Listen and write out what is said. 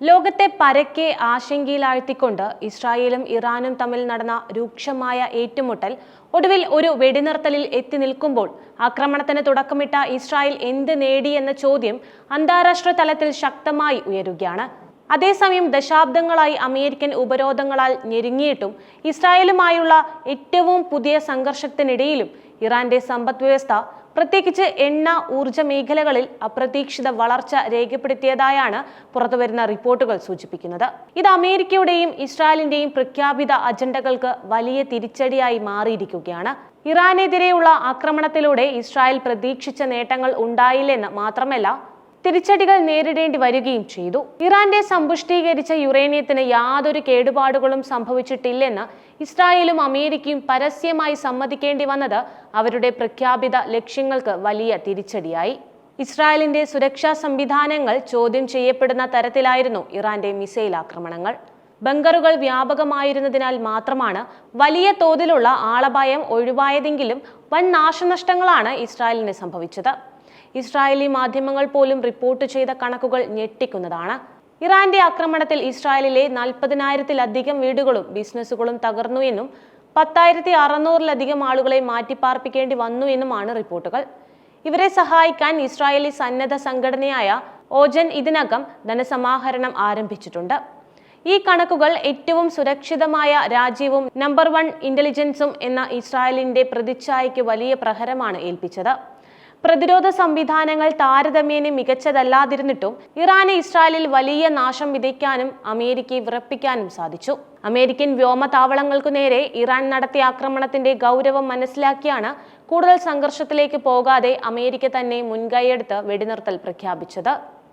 ലോകത്തെ പരക്കെ ആശങ്കയിലാഴ്ത്തിക്കൊണ്ട് ഇസ്രായേലും ഇറാനും തമ്മിൽ നടന്ന രൂക്ഷമായ ഏറ്റുമുട്ടൽ ഒടുവിൽ ഒരു വെടിനിർത്തലിൽ എത്തി നിൽക്കുമ്പോൾ ആക്രമണത്തിന് തുടക്കമിട്ട ഇസ്രായേൽ എന്ത് നേടി എന്ന ചോദ്യം അന്താരാഷ്ട്ര തലത്തിൽ ശക്തമായി ഉയരുകയാണ്. അതേസമയം ദശാബ്ദങ്ങളായി അമേരിക്കൻ ഉപരോധങ്ങളാൽ ഞെരുങ്ങിയിട്ടും ഇസ്രായേലുമായുള്ള ഏറ്റവും പുതിയ സംഘർഷത്തിനിടയിലും ഇറാന്റെ സമ്പദ് വ്യവസ്ഥ പ്രത്യേകിച്ച് എണ്ണ ഊർജ മേഖലകളിൽ അപ്രതീക്ഷിത വളർച്ച രേഖപ്പെടുത്തിയതായാണ് പുറത്തുവരുന്ന റിപ്പോർട്ടുകൾ സൂചിപ്പിക്കുന്നത്. ഇത് അമേരിക്കയുടെയും ഇസ്രായേലിന്റെയും പ്രഖ്യാപിത അജണ്ടകൾക്ക് വലിയ തിരിച്ചടിയായി മാറിയിരിക്കുകയാണ്. ഇറാനെതിരെയുള്ള ആക്രമണത്തിലൂടെ ഇസ്രായേൽ പ്രതീക്ഷിച്ച നേട്ടങ്ങൾ ഉണ്ടായില്ലെന്ന് മാത്രമല്ല തിരിച്ചടികൾ നേരിടേണ്ടി വരികയും ചെയ്തു. ഇറാന്റെ സമ്പുഷ്ടീകരിച്ച യുറേനിയത്തിന് യാതൊരു കേടുപാടുകളും സംഭവിച്ചിട്ടില്ലെന്ന് ഇസ്രായേലും അമേരിക്കയും പരസ്യമായി സമ്മതിക്കേണ്ടി വന്നത് അവരുടെ പ്രഖ്യാപിത ലക്ഷ്യങ്ങൾക്ക് വലിയ തിരിച്ചടിയായി. ഇസ്രായേലിന്റെ സുരക്ഷാ സംവിധാനങ്ങൾ ചോദ്യം ചെയ്യപ്പെടുന്ന തരത്തിലായിരുന്നു ഇറാന്റെ മിസൈൽ ആക്രമണങ്ങൾ. ബങ്കറുകൾ വ്യാപകമായിരുന്നതിനാൽ മാത്രമാണ് വലിയ തോതിലുള്ള ആളപായം ഒഴിവായതെങ്കിലും വൻ നാശനഷ്ടങ്ങളാണ് ഇസ്രായേലിന് സംഭവിച്ചത്. ഇസ്രായേലി മാധ്യമങ്ങൾ പോലും റിപ്പോർട്ട് ചെയ്ത കണക്കുകൾ ഞെട്ടിക്കുന്നതാണ്. ഇറാന്റെ ആക്രമണത്തിൽ ഇസ്രായേലിലെ നാൽപ്പതിനായിരത്തിലധികം വീടുകളും ബിസിനസ്സുകളും തകർന്നു എന്നും പത്തായിരത്തി അറുന്നൂറിലധികം ആളുകളെ മാറ്റിപ്പാർപ്പിക്കേണ്ടി വന്നു എന്നുമാണ് റിപ്പോർട്ടുകൾ. ഇവരെ സഹായിക്കാൻ ഇസ്രായേലി സന്നദ്ധ സംഘടനയായ ഓജൻ ഇതിനകം ധനസമാഹരണം ആരംഭിച്ചിട്ടുണ്ട്. ഈ കണക്കുകൾ ഏറ്റവും സുരക്ഷിതമായ രാജ്യവും നമ്പർ വൺ ഇന്റലിജൻസും എന്ന ഇസ്രായേലിന്റെ പ്രതിച്ഛായയ്ക്ക് വലിയ പ്രഹരമാണ് ഏൽപ്പിച്ചത്. പ്രതിരോധ സംവിധാനങ്ങൾ താരതമ്യേന മികച്ചതല്ലാതിരുന്നിട്ടും ഇറാന് ഇസ്രായേലിൽ വലിയ നാശം വിതയ്ക്കാനും അമേരിക്കയെ വിറപ്പിക്കാനും സാധിച്ചു. അമേരിക്കൻ വ്യോമതാവളങ്ങൾക്കു നേരെ ഇറാൻ നടത്തിയ ആക്രമണത്തിന്റെ ഗൗരവം മനസ്സിലാക്കിയാണ് കൂടുതൽ സംഘർഷത്തിലേക്ക് പോകാതെ അമേരിക്ക തന്നെ മുൻകൈയെടുത്ത് വെടിനിർത്തൽ പ്രഖ്യാപിച്ചത്.